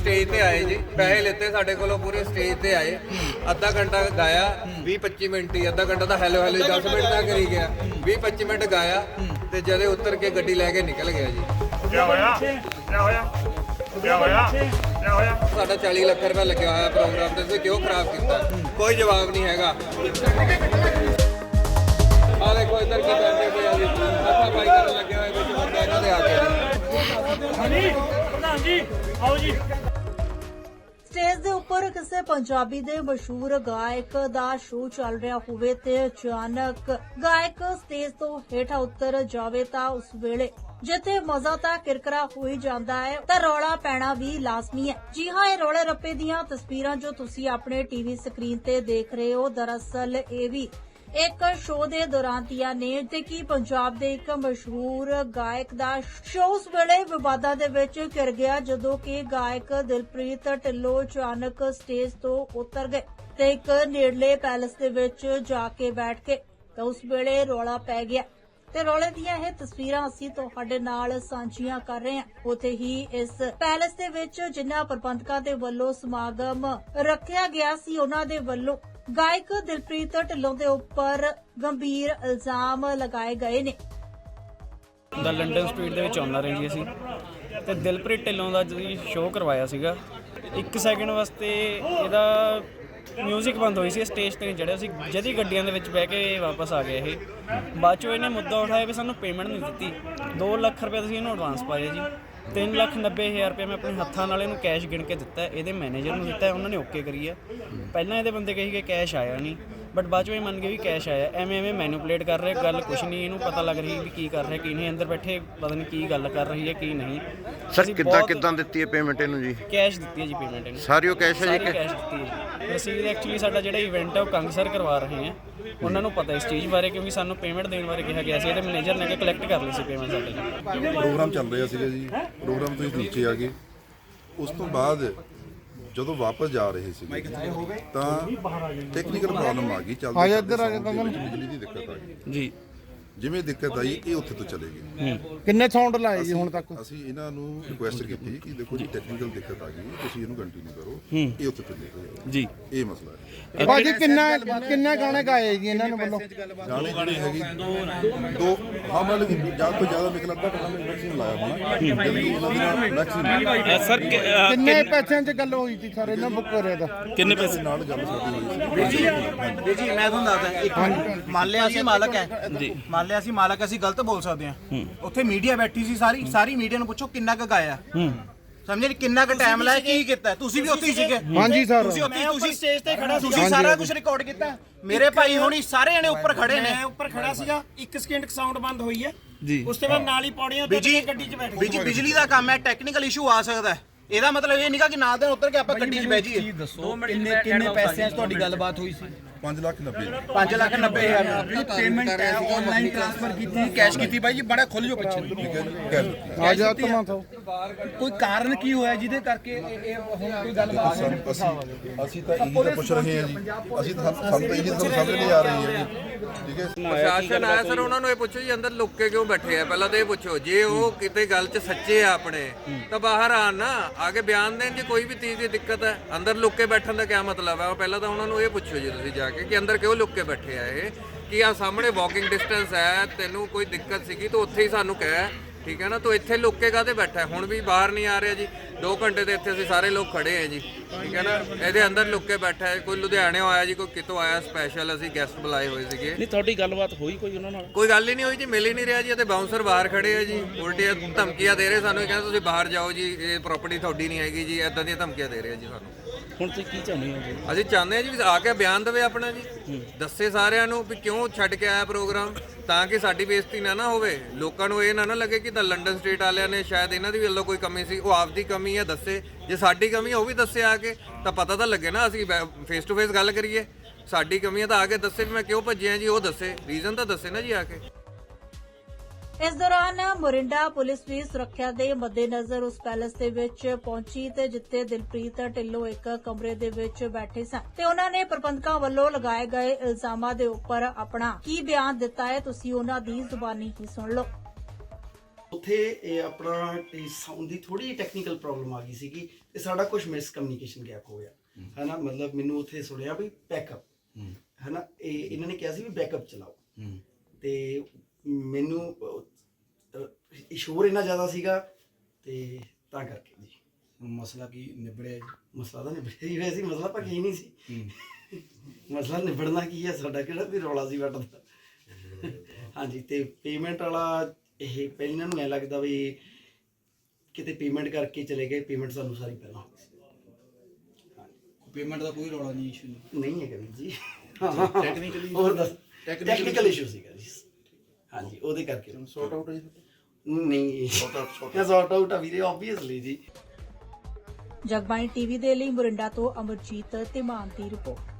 Stage ਤੇ ਆਏ ਜੀ। ਪੈਸੇ ਲਿੱਤੇ ਸਾਡੇ ਕੋਲੋਂ ਪੂਰੀ ਸਟੇਜ ਤੇ ਆਏ। ਅੱਧਾ ਘੰਟਾ ਗਾਇਆ 20 25 ਮਿੰਟ ਹੀ ਅੱਧਾ ਘੰਟਾ ਤਾਂ ਹੈਲੋ ਹੈਲੋ 10 ਮਿੰਟ ਦਾ ਕਰੀ ਗਿਆ। 20 25 ਮਿੰਟ ਗਾਇਆ ਤੇ ਜਦੇ ਉੱਤਰ ਕੇ ਗੱਡੀ ਲੈ ਕੇ ਨਿਕਲ ਗਿਆ ਜੀ। ਕਿਆ ਹੋਇਆ? ਕਿਆ ਹੋਇਆ? ਕਿਆ ਹੋਇਆ? ਕਿਆ ਹੋਇਆ? ਸਾਡਾ 40 ਲੱਖ ਰੁਪਏ ਲੱਗਿਆ ਹੋਇਆ ਪ੍ਰੋਗਰਾਮ ਤੇ ਤੁਸੀਂ ਕਿਉਂ ਖਰਾਬ ਕੀਤਾ? ਕੋਈ ਜਵਾਬ ਨਹੀਂ ਹੈਗਾ। ਆ ਦੇਖੋ ਇੱਧਰ ਕੀ ਕਰਦੇ ਪਏ ਆ ਜੀ। ਅੱਛਾ ਬਾਈ ਕਰਨ ਲੱਗੇ ਹੋਏ ਵਿੱਚ ਬੰਦਾ ਇਹਨਾਂ ਦੇ ਆ ਗਿਆ ਹਾਂਜੀ ਪ੍ਰਧਾਨ ਜੀ ਆਓ ਜੀ। ਸਟੇਜ ਦੇ ਉੱਪਰ ਕਿਸੇ ਪੰਜਾਬੀ ਦੇ ਮਸ਼ਹੂਰ ਗਾਇਕ ਦਾ ਸ਼ੋਅ ਚੱਲ ਰਿਹਾ ਹੋਵੇ ਤੇ ਅਚਾਨਕ ਗਾਇਕ ਸਟੇਜ ਤੋਂ ਹੇਠਾਂ ਉਤਰ ਜਾਵੇ ਤਾਂ ਉਸ ਵੇਲੇ ਜਿੱਥੇ ਮਜ਼ਾ ਤਾਂ ਕਿਰਕਰਾ ਹੋ ਹੀ ਜਾਂਦਾ ਹੈ, ਤਾਂ ਰੌਲਾ ਪੈਣਾ ਵੀ ਲਾਜ਼ਮੀ ਹੈ। ਜੀ ਹਾਂ, ਇਹ ਰੌਲੇ ਰੱਪੇ ਦੀਆਂ ਤਸਵੀਰਾਂ ਜੋ ਤੁਸੀਂ ਆਪਣੇ ਟੀਵੀ ਸਕਰੀਨ ਤੇ ਦੇਖ ਰਹੇ ਹੋ, ਦਰਅਸਲ ਇਹ ਵੀ ਇੱਕ ਸ਼ੋਅ ਦੇ ਦੌਰਾਨ ਦੀਆਂ ਨੇ ਤੇ ਕੀ ਪੰਜਾਬ ਦੇ ਇੱਕ ਮਸ਼ਹੂਰ ਗਾਇਕ ਦਾ ਸ਼ੋਅ ਉਸ ਵੇਲੇ ਵਿਵਾਦਾਂ ਦੇ ਵਿੱਚ ਘਿਰ ਗਿਆ ਜਦੋਂ ਕਿ ਗਾਇਕ ਦਿਲਪ੍ਰੀਤ ਢਿੱਲੋਂ ਅਚਾਨਕ ਸਟੇਜ ਤੋਂ ਉਤਰ ਗਏ ਤੇ ਇੱਕ ਨੇੜਲੇ ਪੈਲਸ ਦੇ ਵਿੱਚ ਜਾ ਕੇ ਬੈਠ ਕੇ ਤਾਂ ਉਸ ਵੇਲੇ ਰੌਲਾ ਪੈ ਗਿਆ। ਤੇ ਰੌਲੇ ਦੀਆਂ ਇਹ ਤਸਵੀਰਾਂ ਅਸੀਂ ਤੁਹਾਡੇ ਨਾਲ ਸਾਂਝੀਆਂ ਕਰ ਰਹੇ ਹਾਂ। ਉਥੇ ਹੀ ਇਸ ਪੈਲਸ ਦੇ ਵਿੱਚ ਜਿਨ੍ਹਾਂ ਪ੍ਰਬੰਧਕਾਂ ਦੇ ਵੱਲੋਂ ਸਮਾਗਮ ਰੱਖਿਆ ਗਿਆ ਸੀ, ਉਹਨਾਂ ਦੇ ਵੱਲੋਂ ਗਾਇਕ ਦਿਲਪ੍ਰੀਤ ਢਿੱਲੋਂ ਦੇ ਉੱਪਰ ਗੰਭੀਰ ਇਲਜ਼ਾਮ ਲਗਾਏ ਗਏ ਨੇ। ਦਾ ਲੰਡਨ ਸਟਰੀਟ ਦੇ ਵਿੱਚ ਆਉਂਦਾ ਰਹੀ ਜੀ ਅਸੀਂ ਤੇ ਦਿਲਪ੍ਰੀਤ ਢਿੱਲੋਂ ਦਾ ਜੀ ਸ਼ੋਅ ਕਰਵਾਇਆ ਸੀਗਾ। ਇੱਕ ਸੈਕਿੰਡ ਵਾਸਤੇ ਇਹਦਾ ਮਿਊਜ਼ਿਕ ਬੰਦ ਹੋਈ ਸੀ ਸਟੇਜ ਤੇ ਨਹੀਂ ਚੜਿਆ ਸੀ। ਜਦੀ ਗੱਡੀਆਂ ਦੇ ਵਿੱਚ ਬਹਿ ਕੇ ਵਾਪਸ ਆ ਗਏ ਇਹ। ਬਾਅਦ ਚੋਂ ਇਹਨੇ ਮੁੱਦਾ ਉਠਾਇਆ ਵੀ ਸਾਨੂੰ ਪੇਮੈਂਟ ਨਹੀਂ ਦਿੱਤੀ। 2 ਲੱਖ ਰੁਪਏ ਤੁਸੀਂ ਇਹਨੂੰ ਐਡਵਾਂਸ ਪਾਏ ਜੀ। 3 ਲੱਖ 90 ਹਜ਼ਾਰ ਰੁਪਏ ਮੈਂ ਆਪਣੇ ਹੱਥਾਂ ਨਾਲ ਇਹਨੂੰ ਕੈਸ਼ ਗਿਣ ਕੇ ਦਿੱਤਾ ਹੈ। ਇਹਦੇ ਮੈਨੇਜਰ ਨੂੰ ਦਿੱਤਾ ਹੈ, ਉਹਨਾਂ ਨੇ ਓਕੇ ਕਰੀ ਹੈ ਪਹਿਲਾਂ ਇਹਦੇ ਬੰਦੇ ਕਹੀ ਕਿ ਕੈਸ਼ ਆਇਆ ਨਹੀਂ ਬਟ ਬਾਅਦ ਚੋਂ ਇਹ ਮੰਨ ਗਏ ਵੀ ਕੈਸ਼ ਆਇਆ। ਐਵੇਂ ਐਵੇਂ ਮੈਨੂਪਲੇਟ ਕਰ ਰਿਹਾ ਗੱਲ ਕੁਛ ਨਹੀਂ ਇਹਨੂੰ ਪਤਾ ਲੱਗ ਰਹੀ ਵੀ ਕੀ ਕਰ ਰਿਹਾ ਕੀ ਨਹੀਂ। ਅੰਦਰ ਬੈਠੇ ਪਤਾ ਨਹੀਂ ਕੀ ਗੱਲ ਕਰ ਰਹੀ ਹੈ ਕੀ ਨਹੀਂ। ਸਰ ਕਿੱਦਾਂ ਕਿੱਦਾਂ ਦਿੱਤੀ ਹੈ ਪੇਮੈਂਟ ਇਹਨੂੰ ਜੀ? ਕੈਸ਼ ਦਿੱਤੀ ਹੈ ਜੀ ਪੇਮੈਂਟ ਇਹਨੂੰ। ਸਾਰੀ ਉਹ ਕੈਸ਼ ਹੈ ਜੀ ਸਾਰੀ ਕਿ ਕੈਸ਼ ਦਿੱਤੀ ਹੈ ਜੀ। ਰਸੀਦ ਐਕਚੁਅਲੀ ਸਾਡਾ ਜਿਹੜਾ ਇਵੈਂਟ ਹੈ ਉਹ ਕੰਗ ਸਰ ਕਰਵਾ ਰਹੇ ਹੈ। ਉਹਨਾਂ ਨੂੰ ਪਤਾ ਇਸ ਚੀਜ਼ ਬਾਰੇ ਕਿਉਂਕਿ ਸਾਨੂੰ ਪੇਮੈਂਟ ਦੇਣ ਬਾਰੇ ਕਿਹਾ ਗਿਆ ਸੀ। ਇਹਦੇ ਮੈਨੇਜਰ ਨੇ ਕਿ ਕਲੈਕਟ ਕਰ ਲਈ ਸੀ ਪੇਮੈਂਟ ਸਾਡੇ ਤੋਂ ਪ੍ਰੋਗਰਾਮ ਚੱਲ ਰਿਹਾ ਸੀਗਾ ਜੀ। ਪ੍ਰੋਗਰਾਮ ਤੋਂ ਹੀ ਨੀਚੇ ਆ ਗਏ। ਉਸ ਤੋਂ ਬਾਅਦ ਜਦੋਂ ਵਾਪਸ ਜਾ ਰਹੇ ਸੀ ਤਾਂ ਟੈਕਨੀਕਲ ਪ੍ਰੋਬਲਮ ਆ ਗਈ ਚੱਲਦੇ ਆ ਇੱਧਰ ਆ ਬਿਜਲੀ ਦੀ ਦਿੱਕਤ ਆ ਗਈ। ਜੀ। ਜਿਵੇਂ ਦਿੱਕਤ ਆਈ ਇਹ ਉੱਥੇ ਤੋਂ ਚਲੇ ਗਏ। ਕਿੰਨੇ ਸਾਊਂਡ ਲਾਏ ਜੀ ਹੁਣ ਤੱਕ? ਅਸੀਂ ਇਹਨਾਂ ਨੂੰ ਰਿਕੁਐਸਟ ਕੀਤੀ ਕਿ ਦੇਖੋ ਜੀ ਟੈਕਨੀਕਲ ਦਿੱਕਤ ਆ ਗਈ ਤੁਸੀਂ ਇਹਨੂੰ ਕੰਟੀਨਿਊ ਕਰੋ। ਇਹ ਉੱਥੇ ਤੋਂ ਚਲੇ ਗਏ। ਜੀ। ਇਹ ਮਸਲਾ ਹੈ। ਭਾਜੀ ਕਿੰਨਾ ਕਿੰਨਾ ਗਾਣੇ ਗਾਏ ਜੀ ਇਹਨਾਂ ਨੇ ਵੱਲੋਂ? ਗਾਣੇ ਜਿਹੜੇ ਹੈਗੇ? ਦੋ ਹਾਂ ਮਤਲਬ ਕਿ ਜ਼ਿਆਦਾ ਤੋਂ ਜ਼ਿਆਦਾ ਨਿਕਲ ਅੱਧਾ ਘੰਟਾ ਮੈਂ ਮੈਕਸਿਮਮ ਲਾਇਆ ਹੋਣਾ। ਜਲਦੀ ਇਹਨਾਂ ਦੇ ਨਾਲ ਮੈਕਸਿਮਮ ਸਰ ਕਿੰਨੇ ਪੈਸਿਆਂ 'ਚ ਗੱਲ ਹੋਈ ਸੀ ਸਰ? ਇਹਨਾਂ ਬੁੱਕ ਕਰਿਆ ਦਾ ਕਿੰਨੇ ਪੈਸੇ? ਨਾਲ ਗੱਲ ਸਾਡੀ ਹੋਈ ਸੀ। ਜੀ ਜੀ ਮੈਂ ਤੁਹਾਨੂੰ ਦੱਸਦਾ ਇੱਕ ਮੰਨ ਲਿਆ ਅਸੀਂ ਮਾਲਕ ਹੈ। ਜੀ। ਮੰਨ ਲਿਆ ਅਸੀਂ ਮਾਲਕ ਅਸੀਂ ਗਲਤ ਬੋਲ ਸਕਦੇ ਹਾਂ। ਉੱਥੇ ਮੀਡੀਆ ਬੈਠੀ ਸੀ ਸਾਰੀ ਸਾਰੀ ਮੀਡੀਆ ਨੂੰ ਪੁੱਛੋ ਕਿੰਨਾ ਕੁ ਗਾਇਆ। ਸਮਝੇ ਨੀ ਕਿੰਨਾ ਕੁ ਟਾਈਮ ਲਾਇਆ ਕੀ ਕੀਤਾ ਤੁਸੀਂ ਵੀ ਉੱਥੇ ਹੀ ਸੀਗੇ। ਹਾਂਜੀ ਸਰ। ਤੁਸੀਂ ਉੱਥੇ ਤੁਸੀਂ ਸਟੇਜ ਤੇ ਖੜਾ ਤੁਸੀਂ ਸਾਰਾ ਕੁਝ ਰਿਕਾਰਡ ਕੀਤਾ। ਮੇਰੇ ਭਾਈ ਹੋਣੀ ਸਾਰੇ ਜਣੇ ਉੱਪਰ ਖੜੇ ਨੇ। ਮੈਂ ਉੱਪਰ ਖੜਾ ਸੀਗਾ 1 ਸਕਿੰਟ ਸਾਊਂਡ ਬੰਦ ਹੋਈ ਹੈ। ਜੀ। ਉਸ ਤੋਂ ਬਾਅਦ ਨਾਲ ਹੀ ਪੌੜੀਆਂ ਤੇ ਬਿਜ਼ੀ ਗੱਡੀ 'ਚ ਬੈਠ। ਬਿਜ਼ੀ ਬਿਜਲੀ ਦਾ ਕੰਮ ਹੈ ਟੈਕਨੀਕਲ ਇਸ਼ੂ ਆ ਸਕਦਾ ਹੈ। ਇਹਦਾ ਮਤਲਬ ਇਹ ਨਹੀਂਗਾ ਕਿ ਨਾ ਦੇ ਉੱਤਰ ਕੇ ਆਪਾਂ ਗੱਡੀ 'ਚ ਬਹਿ ਜਾਈਏ। ਕਿੰਨੇ ਕਿੰਨੇ ਪੈਸਿਆਂ 'ਚ ਤੁਹਾਡੀ ਗੱਲਬਾਤ ਹੋਈ ਸੀ? 5 ਲੱਖ 90 5 ਲੱਖ 90 ਹਜ਼ਾਰ। ਪੇਮੈਂਟ ਆਨਲਾਈਨ ਟ੍ਰਾਂਸਫਰ ਕੀਤੀ ਕੈਸ਼ ਕੀਤੀ ਬਾਈ ਜੀ ਬੜਾ ਖੁੱਲ ਜੋ। ਪਿੱਛੇ ਠੀਕ ਹੈ। ਕਹਿ ਆ ਜਾ ਤਮਾ ਤੋਂ ਕੋਈ ਕਾਰਨ ਕੀ ਹੋਇਆ ਜਿਹਦੇ ਕਰਕੇ ਇਹ ਇਹ ਹੁਣ ਕੋਈ ਗੱਲਬਾਤ ਸਾਨੂੰ ਅਸੀਂ ਅਸੀਂ ਤਾਂ ਇਹੀ ਤਾਂ ਪੁੱਛ ਰਹੇ ਹਾਂ ਜੀ। ਅਸੀਂ ਤਾਂ ਸਾਨੂੰ ਤਾਂ ਇਹੀ ਤਾਂ ਸਮਝ ਨਹੀਂ ਆ ਰਹੀ ਹੈ ਠੀਕ ਹੈ ਪ੍ਰਸ਼ਾਸਨ ਆਇਆ ਸਰ ਉਹਨਾਂ ਨੂੰ ਇਹ ਪੁੱਛੋ ਜੀ ਅੰਦਰ ਲੁੱਕ ਕੇ ਕਿਉਂ ਬੈਠੇ ਆ? ਪਹਿਲਾਂ ਤਾਂ ਇਹ ਪੁੱਛੋ ਜੇ ਉਹ ਕਿਤੇ ਗੱਲ 'ਚ ਸੱਚੇ ਆ ਆਪਣੇ ਤਾਂ ਬਾਹਰ ਆਣ ਨਾ ਆ ਕੇ ਬਿਆਨ ਦੇਣ ਜੇ ਕੋਈ ਵੀ ਚੀਜ਼ ਦੀ ਦਿੱਕਤ ਹੈ। ਅੰਦਰ ਲੁੱਕ ਕੇ ਬੈਠਣ ਦਾ ਕੀ ਮਤਲਬ ਹੈ? ਉਹ ਪਹਿਲਾਂ ਤਾਂ ਉਹਨਾਂ ਨੂੰ ਇਹ ਪੁੱਛੋ ਜੀ ਤੁਸੀਂ ਜਾ ਕੇ ਕਿ ਅੰਦਰ ਕਿਉਂ ਲੁੱਕ ਕੇ ਬੈਠੇ ਆ ਇਹ? ਕਿ ਆ ਸਾਹਮਣੇ ਵਾਕਿੰਗ ਡਿਸਟੈਂਸ ਹੈ, ਤੈਨੂੰ ਕੋਈ ਦਿੱਕਤ ਸੀਗੀ, ਤਾਂ ਉੱਥੇ ਹੀ ਸਾਨੂੰ ਕਹਿ, ਠੀਕ ਹੈ ਨਾ? ਤੂੰ ਇੱਥੇ ਲੁੱਕ ਕੇ ਕਾਹਤੇ ਬੈਠਾ ਹੁਣ ਵੀ ਬਾਹਰ ਨਹੀਂ ਆ ਰਿਹਾ ਜੀ। 2 ਘੰਟੇ ਤੇ ਇੱਥੇ ਅਸੀਂ ਸਾਰੇ ਲੋਕ ਖੜੇ ਆ ਜੀ ਠੀਕ ਹੈ ਨਾ? ਇਹਦੇ ਅੰਦਰ ਲੁੱਕ ਕੇ ਬੈਠਾ ਹੈ ਕੋਈ ਲੁਧਿਆਣੇੋਂ ਆਇਆ ਜੀ ਕੋਈ ਕਿਤੋਂ ਆਇਆ ਸਪੈਸ਼ਲ ਅਸੀਂ ਗੈਸਟ ਬੁਲਾਏ ਹੋਏ ਸੀਗੇ। ਨਹੀਂ ਤੁਹਾਡੀ ਗੱਲਬਾਤ ਹੋਈ ਕੋਈ ਉਹਨਾਂ ਨਾਲ? ਕੋਈ ਗੱਲ ਹੀ ਨਹੀਂ ਹੋਈ ਜੀ ਮਿਲ ਹੀ ਨਹੀਂ ਰਿਹਾ ਜੀ ਅਤੇ ਬਾਉਂਸਰ ਬਾਹਰ ਖੜੇ ਆ ਜੀ ਉਲਟੀਆਂ ਧਮਕੀਆਂ ਦੇ ਰਹੇ ਸਾਨੂੰ ਇਹ ਕਹਿੰਦੇ ਤੁਸੀਂ ਬਾਹਰ ਜਾਓ ਜੀ ਇਹ ਪ੍ਰਾਪਰਟੀ ਤੁਹਾਡੀ ਨਹੀਂ ਹੈਗੀ ਜੀ ਐਦਾਂ ਦੀਆਂ ਧਮਕੀਆਂ ਦੇ ਰਹੇ ਆ ਜੀ ਸਾਨੂੰ। ਹੁਣ ਤੁਸੀਂ ਕੀ ਚਾਹੁੰਦੇ ਹੋ ਜੀ? ਅਸੀਂ ਚਾਹੁੰਦੇ ਆ ਜੀ ਵੀ ਆ ਕੇ ਬਿਆਨ ਦੇਵੇ ਆਪਣਾ ਜੀ ਦੱਸੇ ਸਾਰਿਆਂ ਨੂੰ ਵੀ ਕਿਉਂ ਛੱਡ ਕੇ ਆਇਆ ਪ੍ਰੋਗਰਾਮ ਤਾਂ ਕਿ ਸਾਡੀ ਬੇਇੱਜ਼ਤੀ ਨਾ ਨਾ ਹੋਵੇ। ਲੋਕਾਂ ਨੂੰ ਇਹ ਨਾ ਨਾ ਲੱਗੇ ਕਿ ਤਾਂ ਲੰਡਨ ਸਟੇਟ ਵਾਲਿਆਂ ਨੇ ਸ਼ਾਇਦ ਇਹਨਾਂ ਦੀ ਵੀ ਵੱਲੋਂ ਕੋਈ ਕਮੀ ਸੀ ਉਹ ਆਪਦੀ ਕਮੀ ਹੈ ਦੱਸੇ। ਜੇ ਸਾਡੀ ਕਮੀ ਹੈ ਉਹ ਵੀ ਦੱਸੇ ਆ ਕੇ। ਤਾਂ ਪਤਾ ਤਾਂ ਲੱਗੇ ਨਾ, ਅਸੀਂ ਫੇਸ ਟੂ ਫੇਸ ਗੱਲ ਕਰੀਏ। ਸਾਡੀ ਕਮੀ ਹੈ ਤਾਂ ਆ ਕੇ ਦੱਸੇ ਵੀ ਮੈਂ ਕਿਉਂ ਭੱਜਿਆ ਜੀ, ਉਹ ਦੱਸੇ। ਰੀਜ਼ਨ ਤਾਂ ਦੱਸੇ ਨਾ ਜੀ ਆ ਕੇ। ਇਸ ਦੌਰਾਨ ਮੋਰਿੰਡਾ ਪੁਲਿਸ ਵੀ ਸੁਰੱਖਿਆ ਦੇ ਮੱਦੇਨਜ਼ਰ ਉਸ ਪੈਲਸ ਦੇ ਵਿੱਚ ਪਹੁੰਚੀ ਤੇ ਜਿੱਥੇ ਦਿਲਪ੍ਰੀਤ ਢਿੱਲੋਂ ਇੱਕ ਕਮਰੇ ਦੇ ਵਿੱਚ ਬੈਠੇ ਸਨ। ਤੇ ਉਹਨਾਂ ਨੇ ਪ੍ਰਬੰਧਕਾਂ ਵੱਲੋਂ ਲਗਾਏ ਗਏ ਇਲਜ਼ਾਮਾਂ ਦੇ ਉੱਪਰ ਆਪਣਾ ਕੀ ਬਿਆਨ ਦਿੱਤਾ ਹੈ, ਤੁਸੀਂ ਉਹਨਾਂ ਦੀ ਜ਼ੁਬਾਨੀ ਹੀ ਸੁਣ ਲਓ। ਉੱਥੇ ਇਹ ਆਪਣਾ ਸਾਊਂਡ ਦੀ ਥੋੜੀ ਟੈਕਨੀਕਲ ਪ੍ਰੋਬਲਮ ਆ ਗਈ ਸੀਗੀ ਤੇ ਸਾਡਾ ਕੁਝ ਮਿਸ ਕਮਿਊਨੀਕੇਸ਼ਨ ਗੈਪ ਹੋ ਗਿਆ। ਹੈਨਾ ਮਤਲਬ ਮੈਨੂੰ ਉੱਥੇ ਸੁਣਿਆ ਵੀ ਬੈਕਅਪ ਹੈਨਾ ਇਹ ਇਹਨਾਂ ਨੇ ਕਿਹਾ ਸੀ ਵੀ ਬੈਕਅਪ ਚਲਾਓ। ਤੇ ਮੈਨੂੰ ਸ਼ੋਰ ਇੰਨਾ ਜ਼ਿਆਦਾ ਸੀਗਾ ਤੇ ਤਾਂ ਕਰਕੇ ਜੀ। ਮਸਲਾ ਕੀ ਨਿਬੜਿਆ ਜੀ? ਮਸਲਾ ਤਾਂ ਨਿਬੜਿਆ ਹੀ ਹੋਇਆ ਸੀ ਮਸਲਾ ਤਾਂ ਕੀ ਨਹੀਂ ਸੀ। ਮਸਲਾ ਨਿਬੜਨਾ ਕੀ ਹੈ ਸਾਡਾ ਕਿਹੜਾ ਵੀ ਰੌਲਾ ਸੀ ਵੱਟ ਦਾ ਹਾਂਜੀ ਤੇ ਪੇਮੈਂਟ ਵਾਲਾ ਇਹ ਪਹਿਲਾਂ ਨੂੰ ਐ ਲੱਗਦਾ ਵੀ ਕਿਤੇ ਪੇਮੈਂਟ ਕਰਕੇ ਚਲੇ ਗਏ ਪੇਮੈਂਟ ਸਾਨੂੰ ਸਾਰੀ ਪਹਿਲਾਂ। ਹੋ ਪੇਮੈਂਟ ਦਾ ਕੋਈ ਰੌਲਾ ਨਹੀਂ ਇਸ਼ੂ ਨਹੀਂ। ਹੈਗਾ ਵੀਰ ਜੀ। ਟੈਕਨੀਕਲੀ ਹੋਰ ਦੱਸ। ਟੈਕਨੀਕਲ ਇਸ਼ੂ ਸੀਗਾ ਜੀ। ਹਾਂਜੀ ਉਹਦੇ ਕਰਕੇ। ਸੌਟ ਆਊਟ ਹੈ ਨਹੀਂ। ਸੌਟ ਆਊਟ ਸੌਟ ਆਊਟ ਆ ਵੀਰੇ ਆਬਵੀਅਸਲੀ ਜੀ। ਜਗਬਾਣੀ ਟੀਵੀ ਦੇ ਲਈ ਮੁਰਿੰਡਾ ਤੋਂ ਅਮਰਜੀਤ ਧੀਮਾਨ ਦੀ ਰਿਪੋਰਟ।